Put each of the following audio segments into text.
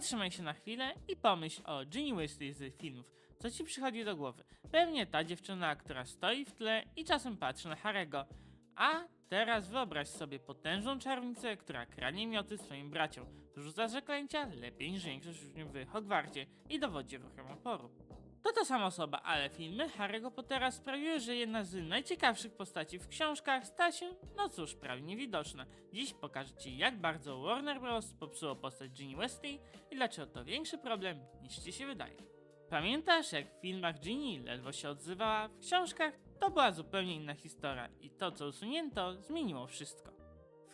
Zatrzymaj się na chwilę i pomyśl o Ginny Weasley z filmów. Co ci przychodzi do głowy? Pewnie ta dziewczyna, która stoi w tle i czasem patrzy na Harego. A teraz wyobraź sobie potężną czarownicę, która kranie mioty swoim braciom, rzuca zaklęcia lepiej niż większość uczniów w Hogwarcie i dowodzi ruchem oporu. To ta sama osoba, ale filmy Harry'ego Pottera sprawiły, że jedna z najciekawszych postaci w książkach stała się, no cóż, prawie niewidoczna. Dziś pokażę Ci, jak bardzo Warner Bros. popsuło postać Ginny Weasley i dlaczego to większy problem niż Ci się wydaje. Pamiętasz, jak w filmach Ginny ledwo się odzywała, w książkach to była zupełnie inna historia i to, co usunięto, zmieniło wszystko.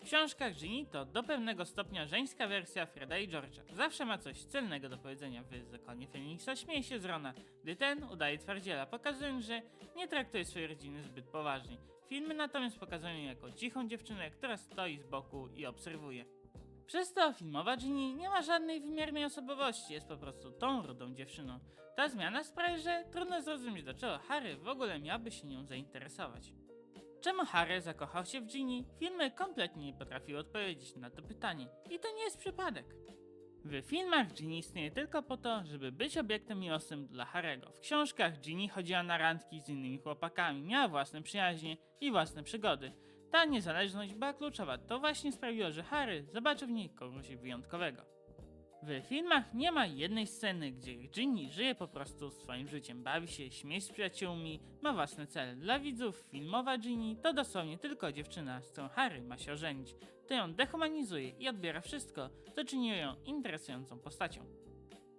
Książkach Ginny to do pewnego stopnia żeńska wersja Freda i George'a. Zawsze ma coś celnego do powiedzenia w zakonie Feniksa, śmieje się z Rona, gdy ten udaje twardziela, pokazując, że nie traktuje swojej rodziny zbyt poważnie. Filmy natomiast pokazują ją jako cichą dziewczynę, która stoi z boku i obserwuje. Przez to filmowa Ginny nie ma żadnej wymiernej osobowości, jest po prostu tą rudą dziewczyną. Ta zmiana sprawia, że trudno zrozumieć dlaczego Harry w ogóle miałby się nią zainteresować. Czemu Harry zakochał się w Ginny? Filmy kompletnie nie potrafiły odpowiedzieć na to pytanie. I to nie jest przypadek. W filmach Ginny istnieje tylko po to, żeby być obiektem miłosnym dla Harego. W książkach Ginny chodziła na randki z innymi chłopakami, miała własne przyjaźnie i własne przygody. Ta niezależność była kluczowa, to właśnie sprawiło, że Harry zobaczył w niej kogoś wyjątkowego. W filmach nie ma jednej sceny, gdzie Ginny żyje po prostu swoim życiem, bawi się, śmieje z przyjaciółmi, ma własne cele. Dla widzów filmowa Ginny to dosłownie tylko dziewczyna, z którą Harry ma się ożenić. To ją dehumanizuje i odbiera wszystko, co czyni ją interesującą postacią.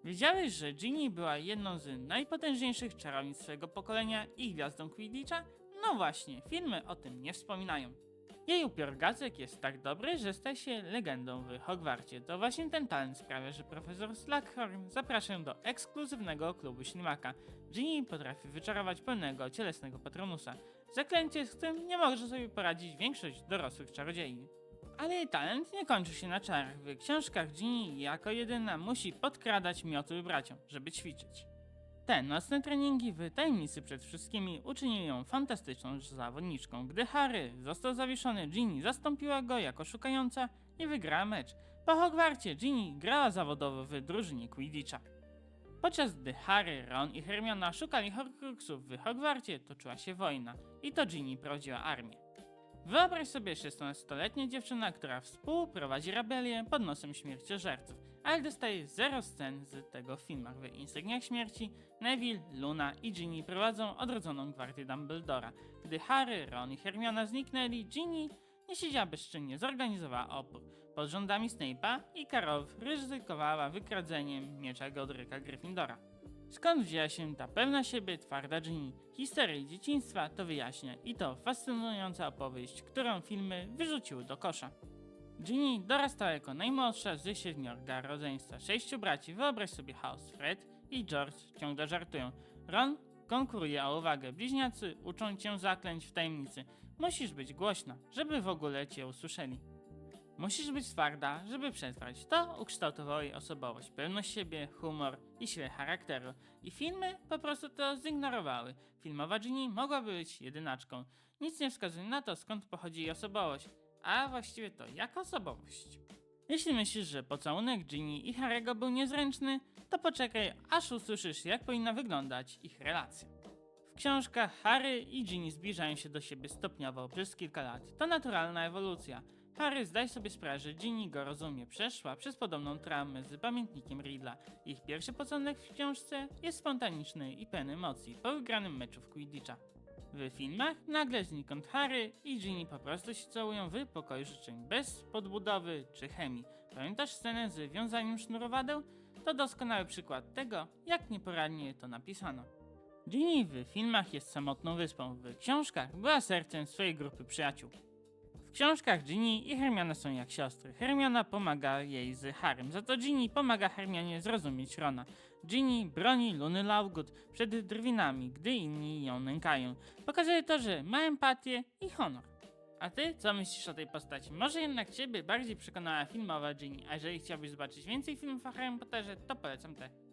Wiedziałeś, że Ginny była jedną z najpotężniejszych czarownic swojego pokolenia i gwiazdą Quidditcha? No właśnie, filmy o tym nie wspominają. Jej upiór gacek jest tak dobry, że staje się legendą w Hogwarcie. To właśnie ten talent sprawia, że profesor Slughorn zaprasza do ekskluzywnego klubu ślimaka. Ginny potrafi wyczarować pełnego cielesnego patronusa. Zaklęcie, z którym nie może sobie poradzić większość dorosłych czarodziei. Ale jej talent nie kończy się na czarach. W książkach Ginny jako jedyna musi podkradać mioty braciom, żeby ćwiczyć. Te nocne treningi w tajemnicy przed wszystkimi uczyniły ją fantastyczną zawodniczką. Gdy Harry został zawieszony, Ginny zastąpiła go jako szukająca i wygrała mecz. Po Hogwarcie Ginny grała zawodowo w drużynie Quidditcha. Podczas gdy Harry, Ron i Hermiona szukali Horcruxów w Hogwarcie, toczyła się wojna i to Ginny prowadziła armię. Wyobraź sobie 16-letnia dziewczyna, która współprowadzi rebelię pod nosem śmierciożerców, ale dostaje zero scen z tego w filmach. W Insygniach Śmierci Neville, Luna i Ginny prowadzą odrodzoną gwardię Dumbledora. Gdy Harry, Ron i Hermiona zniknęli, Ginny nie siedziała bezczynnie, zorganizowała opór. Pod rządami Snape'a i Karolów ryzykowała wykradzeniem miecza Godryka Gryffindora. Skąd wzięła się ta pewna siebie twarda Ginny? Historia dzieciństwa to wyjaśnia i to fascynująca opowieść, którą filmy wyrzuciły do kosza. Ginny dorastała jako najmłodsza z siedmiorga rodzeństwa sześciu braci. Wyobraź sobie chaos. Fred i George ciągle żartują. Ron konkuruje o uwagę. Bliźniacy uczą cię zaklęć w tajemnicy. Musisz być głośna, żeby w ogóle cię usłyszeli. Musisz być twarda, żeby przetrwać. To ukształtowało jej osobowość, pewność siebie, humor i siłę charakteru. I filmy po prostu to zignorowały. Filmowa Ginny mogłaby być jedynaczką. Nic nie wskazuje na to, skąd pochodzi jej osobowość. A właściwie to jaka osobowość? Jeśli myślisz, że pocałunek Ginny i Harry'ego był niezręczny, to poczekaj, aż usłyszysz, jak powinna wyglądać ich relacja. W książkach Harry i Ginny zbliżają się do siebie stopniowo przez kilka lat. To naturalna ewolucja. Harry zdaje sobie sprawę, że Ginny go rozumie. Przeszła przez podobną traumę z pamiętnikiem Riddla. Ich pierwszy pocałunek w książce jest spontaniczny i pełny emocji po wygranym meczu w Quidditcha. W filmach nagle znikąd Harry i Ginny po prostu się całują w pokoju życzeń, bez podbudowy czy chemii. Pamiętasz scenę z wiązaniem sznurowadeł? To doskonały przykład tego, jak nieporadnie to napisano. Ginny w filmach jest samotną wyspą, w książkach była sercem swojej grupy przyjaciół. Książkach Ginny i Hermiona są jak siostry. Hermiona pomaga jej z Harrym, za to Ginny pomaga Hermionie zrozumieć Rona. Ginny broni Luny Lovegood przed drwinami, gdy inni ją nękają. Pokazuje to, że ma empatię i honor. A ty, co myślisz o tej postaci? Może jednak ciebie bardziej przekonała filmowa Ginny, a jeżeli chciałbyś zobaczyć więcej filmów o Harrym Potterze, to polecam te.